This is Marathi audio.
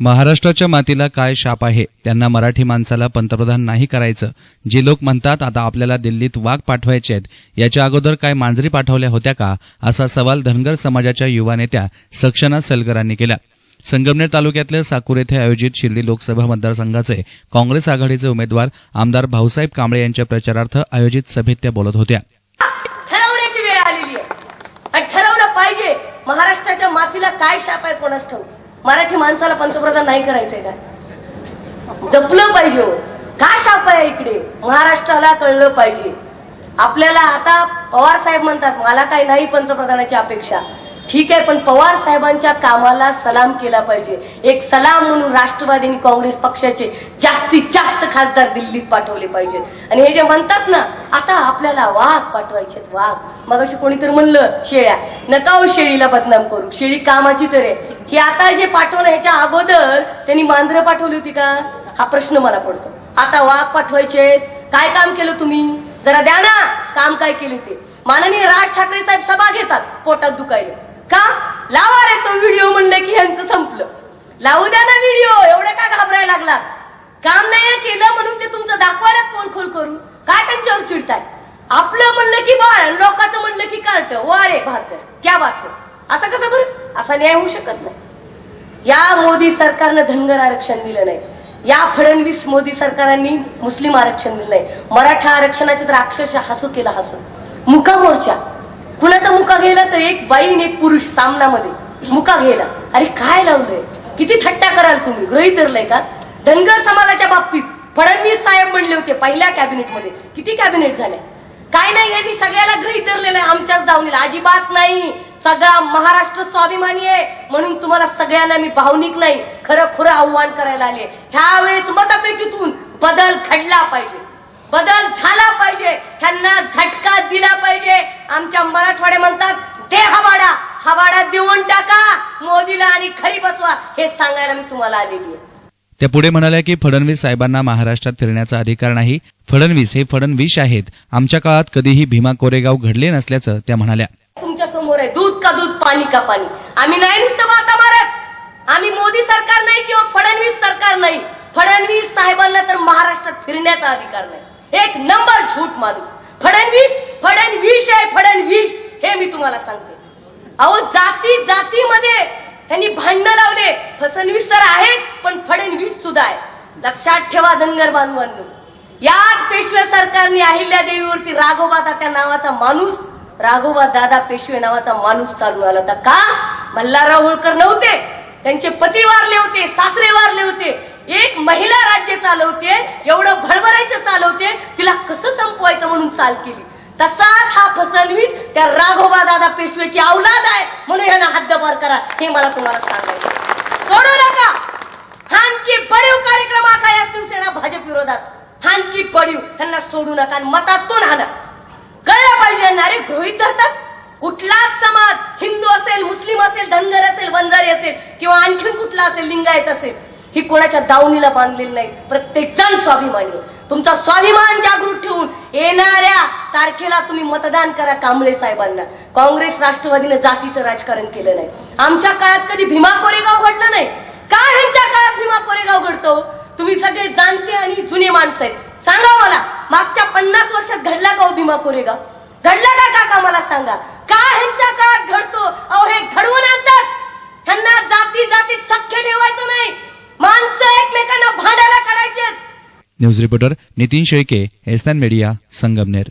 महाराष्ट्राच्या मातीला काय शाप आहे? त्यांना मराठी माणसाला पंतप्रधान नाही करायचं. जे लोक म्हणतात आता आपल्याला दिल्लीत वाघ पाठवायचे आहेत याच्या अगोदर काय मांजरी पाठवल्या होत्या का? असा सवाल धनगर समाजाच्या युवा नेत्या सक्षना सलगरांनी केला. संगमनेर तालुक्यातल्या साकूर येथे आयोजित शिर्डी लोकसभा मतदारसंघाचे काँग्रेस आघाडीचे उमेदवार आमदार भाऊसाहेब कांबळे यांच्या प्रचारार्थ आयोजित सभेत त्या बोलत होत्या. ठरवण्याची वेळ आलेली आहे. ठरवलं पाहिजे महाराष्ट्राच्या मातीला काय शाप आहे कोणास ठाऊक? मराठी माणसाला पंतप्रधान नाही करायचंय का जपलं पाहिजे हो. का शाप आहे इकडे? महाराष्ट्राला कळलं पाहिजे. आपल्याला आता पवार साहेब म्हणतात मला काही नाही पंतप्रधानाची अपेक्षा. ठीक आहे पण पवार साहेबांच्या कामाला सलाम केला पाहिजे. एक सलाम म्हणून राष्ट्रवादी आणि काँग्रेस पक्षाचे जास्तीत जास्त खासदार दिल्लीत पाठवले पाहिजेत. आणि हे जे म्हणतात ना आता आपल्याला वाघ पाठवायचे वाघ. मग अशी कोणीतरी म्हणलं शेळ्या. नका हो शेळीला बदनाम करू. शेळी कामाची तर आहे. ही आता जे पाठवलं ह्याच्या अगोदर त्यांनी मांजरं पाठवली होती का? हा प्रश्न मला पडतो. आता वाघ पाठवायचे काय काम केलं तुम्ही? जरा द्या ना काम काय केले ते. माननीय राज ठाकरे साहेब सभा घेतात पोटात दुखायला. का? लावा रे तो व्हिडिओ म्हणलं की यांचं संपलं. लावू द्या ना व्हिडिओ एवढं का घाबरायला लागला काम नाही केलं म्हणून ते तुमचं दाखवायला पोलखोल करू काय त्यांच्यावर चिडताय? आपलं म्हणलं की बाळ लोकांचं म्हणलं की कार्ट. वा रे भाकर क्या बात हो. असं कसं बरं? असा न्याय होऊ शकत नाही. या मोदी सरकारनं धनगर आरक्षण दिलं नाही. या फडणवीस मोदी सरकारांनी मुस्लिम आरक्षण दिलं नाही. मराठा आरक्षणाचे तर अक्षरशः हसू केला हसू मुका मोर्चा. कुणाचा मुका गेला तर बाईने एक पुरुष सामनामध्ये मुका घ्यायला. अरे काय लावलंय? किती थट्टा कराल तुम्ही? गृहित धरलंय का? धनगर समाजाच्या बाबतीत फडणवीस साहेब म्हणले होते पहिल्या कॅबिनेटमध्ये. किती कॅबिनेट झाल्या काय नाही यांनी सगळ्याला गृहित धरलेलं आहे आमच्याच दावणीला. अजिबात नाही. सगळा महाराष्ट्र स्वाभिमानी आहे. म्हणून तुम्हाला सगळ्यांना मी भावनिक नाही. खरं खुरं आव्हान करायला आले ह्या वेळेस मतपेटीतून बदल घडला पाहिजे. बदल झाला पाहिजे. ह्यांना झटका दिला पाहिजे. आमच्या मराठवाडे म्हणतात दे हवाडा हवाडा देऊन टाका. मोदीला आणि खरी बसवा हे सांगायला मी तुम्हाला आलेली आहे. त्या पुढे म्हणाल्या की फडणवीस साहेबांना महाराष्ट्रात फिरण्याचा अधिकार नाही. फडणवीस हे फडणवीस आहेत. आमच्या काळात कधीही भीमा कोरेगाव घडले नसल्याचं त्या म्हणाल्या. तुमच्यासमोर आहे. दूध का दूध पाणी का पाणी? आम्ही नाही नुसतं बाता मारत आम्ही मोदी सरकार नाही किंवा फडणवीस सरकार नाही. फडणवीस साहेबांना तर महाराष्ट्रात फिरण्याचा अधिकार नाही. एक नंबर झूट माणूस. फडणवीस फडणवीस आहे फडणवीस. हे मी तुम्हाला सांगते. अहो जाती जातीमध्ये त्यांनी भांडणं लावले. फसणवीस तर आहेच पण फडणवीस सुद्धा आहे. लक्षात ठेवा धनगर बांधवांनो. याच पेशवे सरकारने अहिल्या देवीवरती राघोबा दात्या नावाचा माणूस राघोबा दादा पेशवे नावाचा माणूस चालू आला होता. का? मल्हारराव होळकर नव्हते. त्यांचे पती वारले होते सासरे वारले होते. एक महिला राज्य चालवते एवढं भडभरायचं चालवते तिला कसं संपवायचं म्हणून चाल केली? तसाच हा फसलवीस. त्या राघोबा दादा पेशवेची अवलाद आहे. म्हणून यांना हद्दपार करा. हे मला तुम्हाला सांगायचं सोडू नका. हानकी पडीव कार्यक्रम आता या शिवसेना भाजप विरोधात. हानकी पडीव. त्यांना सोडू नका आणि मतातून हाना. कळलं पाहिजे यांना अरे गृहित धरतात कुठलाच समाज? हिंदू असेल मुस्लिम असेल धनगर असेल बंजारी असेल किंवा आणखीन कुठला असेल लिंगायत असेल ही कोणाच्या दावणीला बांधलेली नाही. प्रत्येक जण स्वाभिमानी तुमचा स्वाभिमान जागृत ठेवून येणाऱ्या तारखेला तुम्ही मतदान करा कांबळे साहेबांना. काँग्रेस राष्ट्रवादीने जातीचं राजकारण केलं नाही. आमच्या काळात कधी भीमा कोरेगाव घडलं नाही. का ह्यांच्या काळात भीमा कोरेगाव घडतो? तुम्ही सगळे जाणते आणि जुने माणसं आहेत. सांगा मला मागच्या पन्नास वर्षात घडला का हो भीमा कोरेगाव? घडला का काका मला सांगा. का ह्यांच्या काळात घडतो? अहो हे घडवून आणतात. ह्यांना जाती जातीत न्यूज रिपोर्टर नितीन शेळके एसनान मीडिया संगमनेर.